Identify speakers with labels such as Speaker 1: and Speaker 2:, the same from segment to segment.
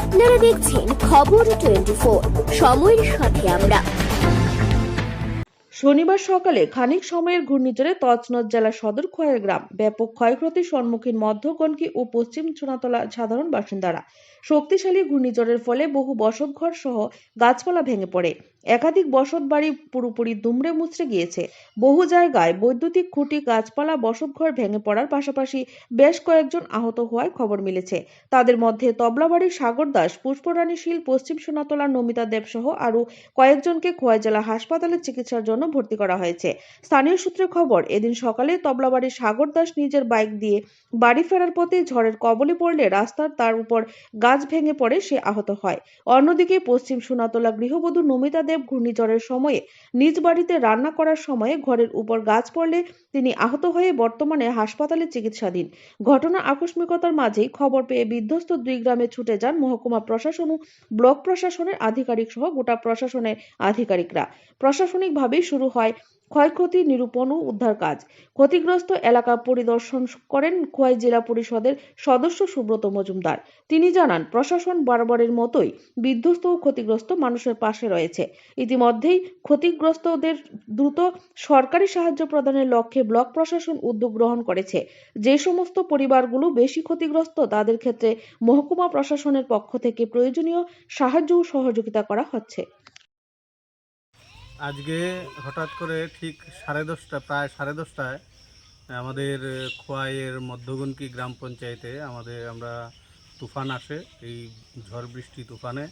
Speaker 1: আপনারা দেখছেন খবর টোয়েন্টি সময়ের সাথে আমরা।
Speaker 2: শনিবার সকালে খানিক সময়ের ঘূর্ণিঝড়ে তছনদ জেলা সদর খোয়াই গ্রাম ব্যাপক ক্ষয়ক্ষতির সম্মুখীন মধ্যগণকি ও পশ্চিম চুনাতলা সাধারণ বাসিন্দারা। শক্তিশালী ঘূর্ণিঝড়ের ফলে বহু বসতঘর সহ গাছপালা ভেঙে পড়ে। একাধিক বসত বাড়ি পুরোপুরি দুমড়ে মুচড়ে গিয়েছে। বহু জায়গায় বৈদ্যুতিক খুঁটি, গাছপালা, বসতঘর ভেঙে পড়ার পাশাপাশি বেশ কয়েকজন আহত হওয়ার খবর মিলেছে। তাদের মধ্যে তবলাবাড়ির সাগর দাস পুষ্পরানী শীল, পশ্চিম সোনাতলার নমিতা দেব সহ আরও কয়েকজনকে খোয়াই জেলা হাসপাতালে চিকিৎসার জন্য ভর্তি করা হয়েছে। স্থানীয় সূত্রে খবর, এদিন সকালে তবলাবাড়ির সাগর দাস নিজের বাইক দিয়ে বাড়ি ফেরার পথে ঝড়ের কবলে পড়লে রাস্তার তার উপর গাছ ভেঙে পড়ে সে আহত হয়। অন্যদিকে পশ্চিম সোনাতলা গৃহবধূ নমিতা দেব ঘূর্ণিঝড়ের সময়ে নিজ বাড়িতে রান্না করার সময়ে ঘরের উপর গাছ পড়লে তিনি আহত হয়ে বর্তমানে হাসপাতালে চিকিৎসাধীন। ঘটনা আকস্মিকতার মাঝেই খবর পেয়ে বিধ্বস্ত দুই গ্রামে ছুটে যান মহকুমা প্রশাসন ও ব্লক প্রশাসনের আধিকারিক সহ গোটা প্রশাসনের আধিকারিকরা। প্রশাসনিকভাবেই শুরু হয় ক্ষয়ক্ষতি, নিরূপণ ও উদ্ধার কাজ। ক্ষতিগ্রস্ত এলাকা পরিদর্শন করেন খোয়াই জেলা পরিষদের সদস্য সুব্রত মজুমদার। তিনি জানান, প্রশাসন বরাবরের মতোই বিধ্বস্ত ও ক্ষতিগ্রস্ত মানুষের পাশে রয়েছে। ইতিমধ্যেই ক্ষতিগ্রস্তদের দ্রুত সরকারি সাহায্য প্রদানের লক্ষ্যে ব্লক প্রশাসন উদ্যোগ গ্রহণ করেছে। যে সমস্ত পরিবারগুলো বেশি ক্ষতিগ্রস্ত, তাদের ক্ষেত্রে মহকুমা প্রশাসনের পক্ষ থেকে প্রয়োজনীয় সাহায্য ও সহযোগিতা করা হচ্ছে।
Speaker 3: আজকে হঠাৎ করে ঠিক সাড়ে দশটা, প্রায় সাড়ে দশটায়, আমাদের খোয়াইয়ের মধ্যগনকি গ্রাম পঞ্চায়েতে আমাদের আমরা তুফান আসে। এই ঝড় বৃষ্টি তুফানে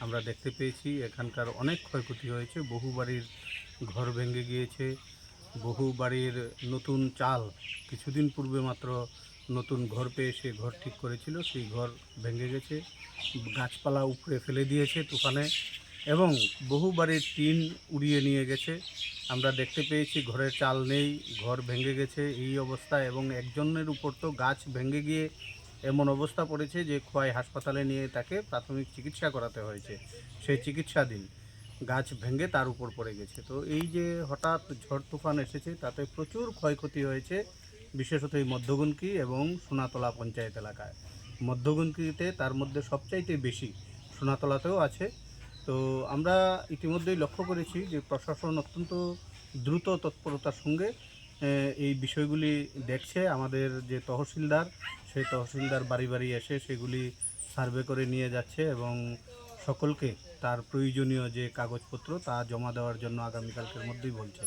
Speaker 3: আমরা দেখতে পেয়েছি, এখানকার অনেক ক্ষয়ক্ষতি হয়েছে। বহু বাড়ির ঘর ভেঙে গিয়েছে, বহু বাড়ির নতুন চাল, কিছুদিন পূর্বে মাত্র নতুন ঘর পেয়ে সে ঘর ঠিক করেছিল, সেই ঘর ভেঙে গেছে। গাছপালা উপড়ে ফেলে দিয়েছে তুফানে। এবং বহু বাড়ির টিন উড়িয়ে নিয়ে গেছে। আমরা দেখতে পেয়েছি ঘরের চাল নেই, ঘর ভেঙে গেছে এই অবস্থা এবং একজনের উপর তো গাছ ভেঙে গিয়ে এমন অবস্থা পড়েছে যে খোয়াই হাসপাতালে নিয়ে তাকে প্রাথমিক চিকিৎসা করাতে হয়েছে, সেই চিকিৎসাধীন। গাছ ভেঙে তার উপর পড়ে গেছে। তো এই যে হঠাৎ ঝড় তুফান এসেছে, তাতে প্রচুর ক্ষয়ক্ষতি হয়েছে, বিশেষত এই মধ্যগুনকি এবং সোনাতলা পঞ্চায়েত এলাকায়। মধ্যগুনকিতে তার মধ্যে সবচাইতে বেশি সোনাতলাতেও আছে তো আমরা ইতিমধ্যেই লক্ষ্য করেছি যে প্রশাসন অত্যন্ত দ্রুত তৎপরতার সঙ্গে এই বিষয়গুলি দেখছে। আমাদের যে তহসিলদার, সেই তহসিলদার বাড়ি বাড়ি এসে সেগুলি সার্ভে করে নিয়ে যাচ্ছে এবং সকলকে তার প্রয়োজনীয় যে কাগজপত্র তা জমা দেওয়ার জন্য আগামীকালকের মধ্যেই বলছে।